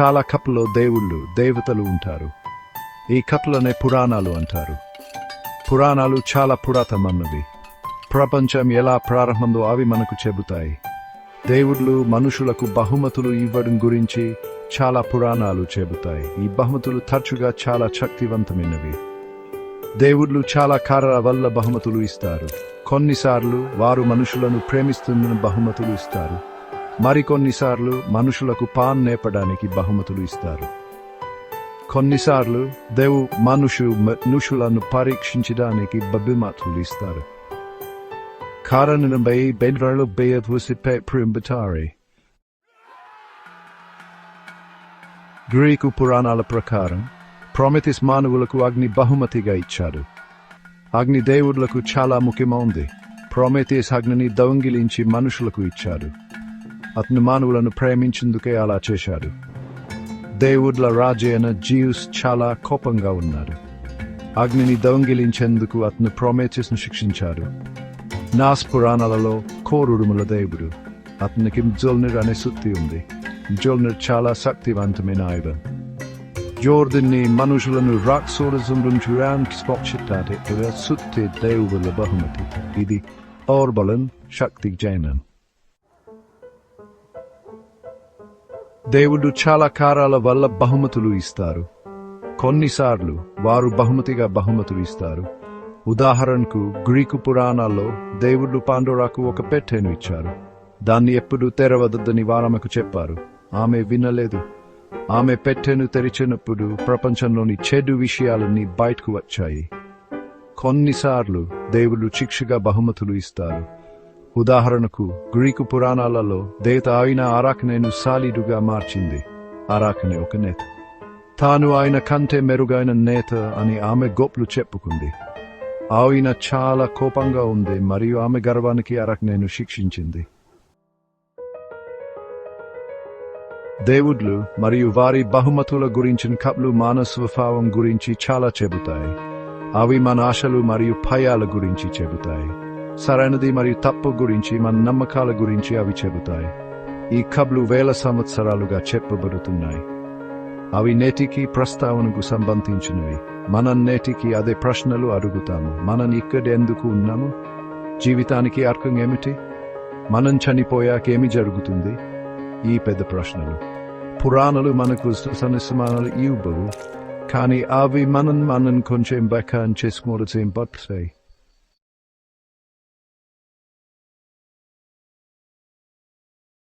చాలా కథల్లో దేవుళ్ళు దేవతలు ఉంటారు. ఈ కథలనే పురాణాలు అంటారు. పురాణాలు చాలా పురాతనమైనవి. ప్రపంచం ఎలా ప్రారంభందో అవి మనకు చెబుతాయి. దేవుళ్ళు మనుషులకు బహుమతులు ఇవ్వడం గురించి చాలా పురాణాలు చెబుతాయి. ఈ బహుమతులు తరచుగా చాలా శక్తివంతమైనవి. దేవుళ్ళు చాలా కారణాల వల్ల బహుమతులు ఇస్తారు. కొన్నిసార్లు వారు మనుషులను ప్రేమిస్తున్న బహుమతులు ఇస్తారు. మరికొన్నిసార్లు మనుషులకు పాన్ నేపడానికి బహుమతులు ఇస్తారు. కొన్నిసార్లు దేవు మనుషు మనుషులను పరీక్షించడానికి బబిమతులు ఇస్తారు. కారణంపై బెండ్రాలు బేయవసిపే ప్రింబటారి గ్రీకు పురాణాల ప్రకారం ప్రొమెథిస్ మానవులకు అగ్ని బహుమతిగా ఇచ్చాడు. అగ్ని దేవుడులకు చాలా ముఖ్యమైంది. ప్రొమెథిస్ అగ్నిని దొంగిలించి మనుషులకు ఇచ్చాడు. అతను ప్రేమించేందుకే అలా చేశాడు. దేవుడ్ల రాజైన జీయూస్ జీవుస్ చాలా కోపంగా ఉన్నాడు. అగ్నిని దొంగిలించేందుకు అతను ప్రొమెథిస్ను శిక్షించాడు. నాస్ పురాణాలలో కోరుడుముల దేవుడు. అతనికి జోల్నిర్ అనే సుత్తి ఉంది. జోల్నిర్ చాలా శక్తివంతమైన ఆయుధం. జోర్దిన్ని మనుషులను రాక్షసుల నుంచి రానికి స్పక్షిట్టాటే సుత్తి దేవుల బహుమతి. ఇది ఓర్బలన్ శక్తి జైనం దేవుడు చాలా కారాల వల్ల బహుమతులు ఇస్తారు. కొన్నిసార్లు వారు బహుమతిగా బహుమతులు ఇస్తారు. ఉదాహరణకు గ్రీకు పురాణాల్లో దేవుడు పాండోరాకు ఒక పెట్టెను ఇచ్చారు. దాన్ని ఎప్పుడు తెరవదద్దని వారమకు చెప్పారు. ఆమె వినలేదు. ఆమె పెట్టెను తెరిచినప్పుడు ప్రపంచంలోని చెడు విషయాలన్నీ బయటకు వచ్చాయి. కొన్నిసార్లు దేవుడు శిక్షగా బహుమతులు ఇస్తారు. ఉదాహరణకు గ్రీకు పురాణాలలో దేవత ఆయన ఆరాకనేను సాలిడుగా మార్చింది. ఆరాకనే ఒక నేత. తాను ఆయన కంటే మెరుగైన నేత అని ఆమె గోప్లు చెప్పుకుంది. ఆయన చాలా కోపంగా ఉంది మరియు ఆమె గర్వానికి అరక్నేను శిక్షించింది. దేవుడ్లు మరియు వారి బహుమతుల గురించిన కప్లు మానస్వభావం గురించి చాలా చెబుతాయి. అవి మన ఆశలు మరియు భయాల గురించి చెబుతాయి. సరైనది మరియు తప్పు గురించి మన నమ్మకాల గురించి అవి చెబుతాయి. ఈ కబ్లు వేల సంవత్సరాలుగా చెప్పబడుతున్నాయి. అవి నేటికి ప్రస్తావనకు సంబంధించినవి. మనం నేటికి అదే ప్రశ్నలు అడుగుతాము. మనం ఇక్కడ ఎందుకు ఉన్నాము? జీవితానికి అర్థం ఏమిటి? మనం చనిపోయాక ఏమి జరుగుతుంది? ఈ పెద్ద ప్రశ్నలు. పురాణాలు మనకు సన్నిసమానాలు ఇవ్వవు. కానీ అవి మనం మనం కొంచెం బెకాన్ చేసుకోవడం పడతాయి